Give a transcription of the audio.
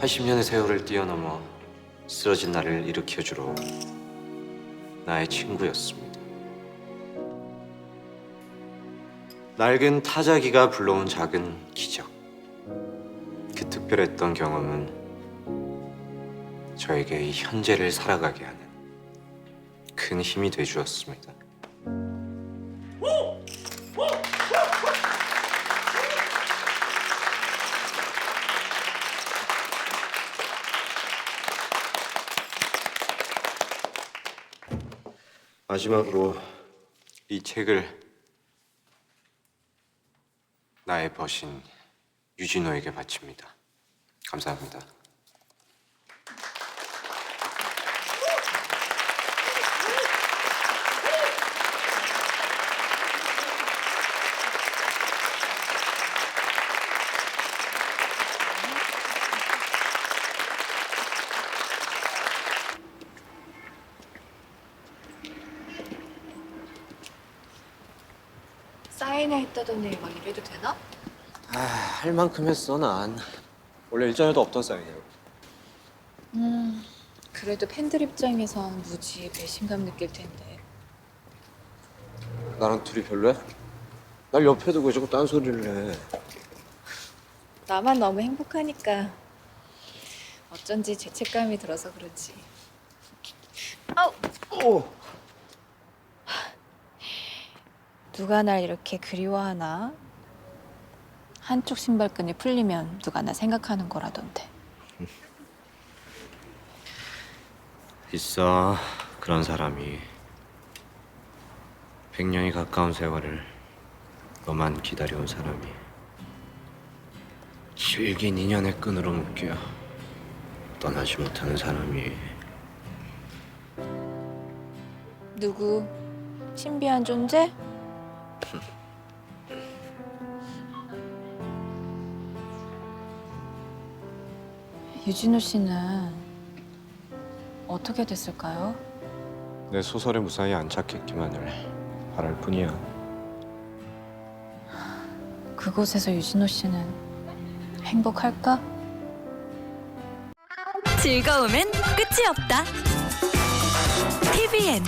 80년의 세월을 뛰어넘어 쓰러진 나를 일으켜주러 나의 친구였습니다. 낡은 타자기가 불러온 작은 기적. 그 특별했던 경험은 저에게 이 현재를 살아가게 하는 큰 힘이 되주었습니다. 마지막으로 이 책을 나의 버신 유진호에게 바칩니다. 감사합니다. 사인회 했다더니 막 이래도 되나? 아, 할 만큼 했어 난. 원래 일전에도 없던 사인이야. 음, 그래도 팬들 입장에선 무지 배신감 느낄 텐데. 나랑 둘이 별로야? 날 옆에 두고 자꾸 딴소리를 해. 나만 너무 행복하니까 어쩐지 죄책감이 들어서 그렇지. 아우! 오! 누가 날 이렇게 그리워하나? 한쪽 신발끈이 풀리면 누가 나 생각하는 거라던데. 있어 그런 사람이. 백년이 가까운 세월을 너만 기다려온 사람이. 질긴 인연의 끈으로 묶여 떠나지 못하는 사람이. 누구? 신비한 존재? 유진호 씨는 어떻게 됐을까요? 내 소설에 무사히 안착했기만을 바랄 뿐이야. 그곳에서 유진호 씨는 행복할까? 즐거움엔 끝이 없다. TVN